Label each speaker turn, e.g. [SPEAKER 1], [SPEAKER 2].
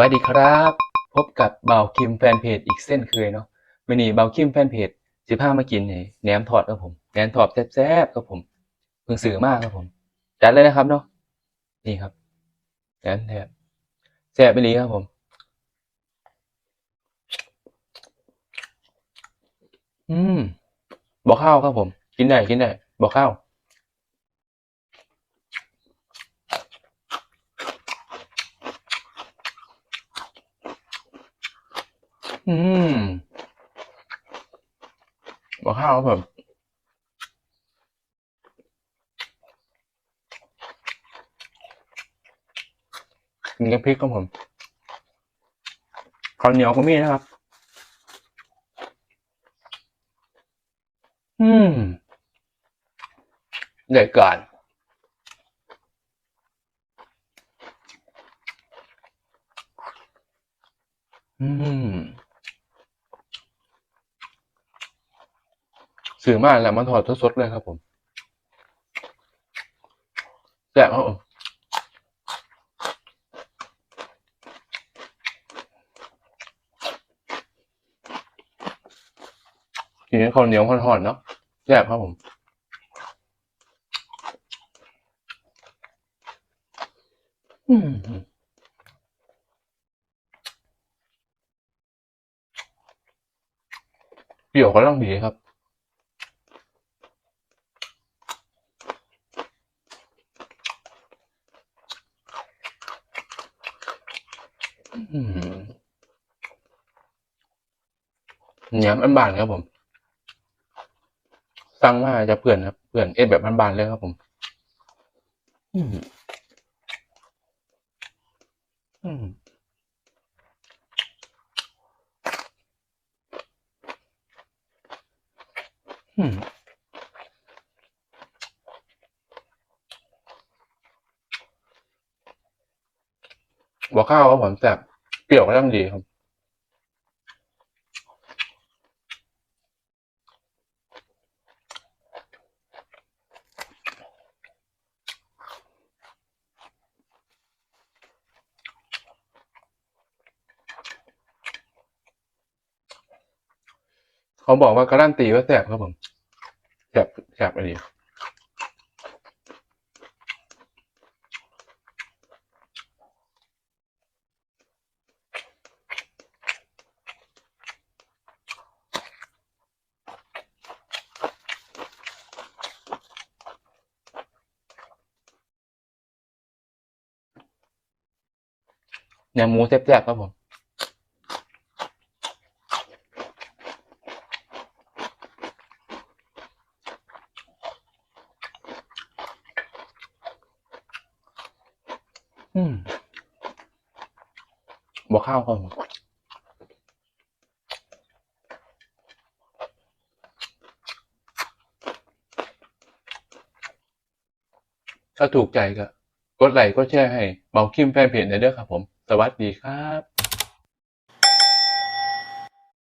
[SPEAKER 1] วัสดีครับ พบกับเบาคิมแฟนเพจอีกเส้นเคยเนาะวันนี้เบาคิมแฟนเพจสิพามากินนี่แหนมทอดครับผมแหนมทอดแซ่บๆครับผมเพิ่งซื้อมากครับผมจัดเลยนะครับเนาะนี่ครับแหนมแทบแซ่บไปเลยครับผมอืมบอกข้าวครับผม กินได้กินได้บอกข้าว อืมบอกข้าวครับผมกินกับพริกครับผมข้าวเหนียวก็มีนะครับ อืมเด็ดก่อนอืม สื่อมากแล้วมันถอดสดๆเลยครับผมแซ่บครับผมกินข้าวเหนียวทอดๆเนาะแซ่บครับผมอืมเปรี้ยวก็ต้องดีครับ เนียมันบานครับผม สั่งมาจะเพื่อนครับ เพื่อนเอ็ดแบบบานเลยครับผม อืมอืมอืม บอกข้าวครับผมแซ่บเปรี้ยวก็ต้องดีครับเขาบอกว่าการันตีว่าแซ่บครับผมแซ่บแซ่บอะไร เนี่ยหมูแซ่บๆครับผมอืมบอกข้าวครับผมถ้าถูกใจก็กดไลค์กดแชร์ให้เบาคิมแฟนเพจในเด้อครับผม สวัสดีครับ